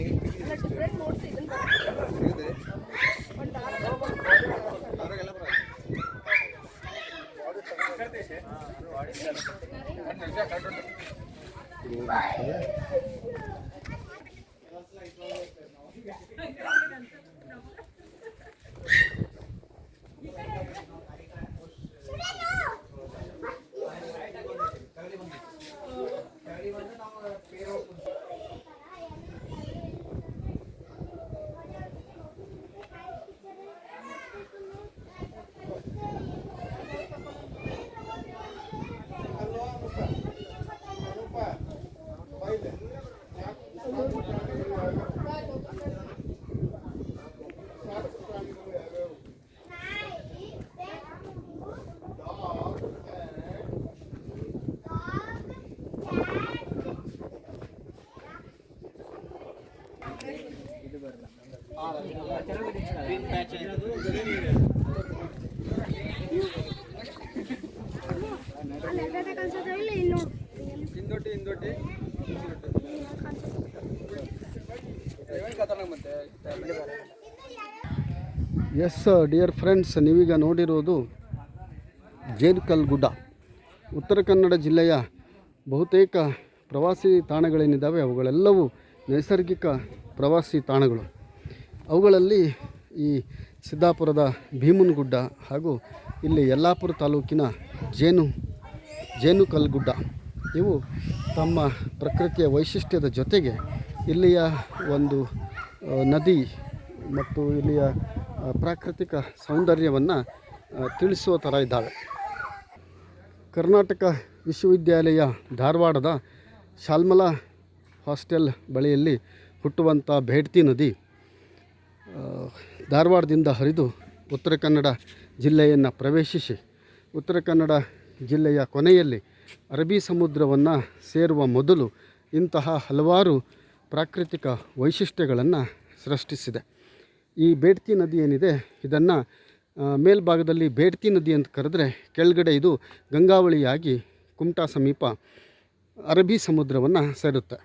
ಇದು different modes ಇದೆ ಅಂತ ಬರ್ತಿದೆ ಬಟ್ ಆರೆಲ್ಲ ಎಸ್ ಡಿಯರ್ ಫ್ರೆಂಡ್ಸ್ ನೀವೀಗ ನೋಡಿರೋದು ಜೇನ್ಕಲ್ ಗುಡ್ಡ ಉತ್ತರ ಕನ್ನಡ ಜಿಲ್ಲೆಯ ಬಹುತೇಕ ಪ್ರವಾಸಿ ತಾಣಗಳೇನಿದ್ದಾವೆ, ಅವುಗಳೆಲ್ಲವೂ ನೈಸರ್ಗಿಕ ಪ್ರವಾಸಿ ತಾಣಗಳು. ಅವುಗಳಲ್ಲಿ ಈ ಸಿದ್ದಾಪುರದ ಭೀಮನ್ ಗುಡ್ಡ ಹಾಗೂ ಇಲ್ಲಿ ಯಲ್ಲಾಪುರ ತಾಲೂಕಿನ ಜೇನು ಜೇನುಕಲ್ ಗುಡ್ಡ ಇವು ತಮ್ಮ ಪ್ರಕೃತಿಯ ವೈಶಿಷ್ಟ್ಯದ ಜೊತೆಗೆ ಇಲ್ಲಿಯ ಒಂದು ನದಿ ಮತ್ತು ಇಲ್ಲಿಯ ಪ್ರಾಕೃತಿಕ ಸೌಂದರ್ಯವನ್ನು ತಿಳಿಸುವ ಥರ ಇದ್ದಾವೆ. ಕರ್ನಾಟಕ ವಿಶ್ವವಿದ್ಯಾಲಯ ಧಾರವಾಡದ ಶಾಲ್ಮಲಾ ಹಾಸ್ಟೆಲ್ ಬಳಿಯಲ್ಲಿ ಹುಟ್ಟುವಂಥ ಬೇಡ್ತಿ ನದಿ ಧಾರವಾಡದಿಂದ ಹರಿದು ಉತ್ತರ ಕನ್ನಡ ಜಿಲ್ಲೆಯನ್ನು ಪ್ರವೇಶಿಸಿ, ಉತ್ತರ ಕನ್ನಡ ಜಿಲ್ಲೆಯ ಕೊನೆಯಲ್ಲಿ ಅರಬ್ಬಿ ಸಮುದ್ರವನ್ನು ಸೇರುವ ಮೊದಲು ಇಂತಹ ಹಲವಾರು ಪ್ರಾಕೃತಿಕ ವೈಶಿಷ್ಟ್ಯಗಳನ್ನು ಸೃಷ್ಟಿಸಿದೆ. ಈ ಬೇಡ್ತಿ ನದಿ ಏನಿದೆ, ಇದನ್ನು ಮೇಲ್ಭಾಗದಲ್ಲಿ ಬೇಡ್ತಿ ನದಿ ಅಂತ ಕರೆದ್ರೆ ಕೆಳಗಡೆ ಇದು ಗಂಗಾವಳಿಯಾಗಿ ಕುಮಟಾ ಸಮೀಪ ಅರಬ್ಬಿ ಸಮುದ್ರವನ್ನು ಸೇರುತ್ತೆ.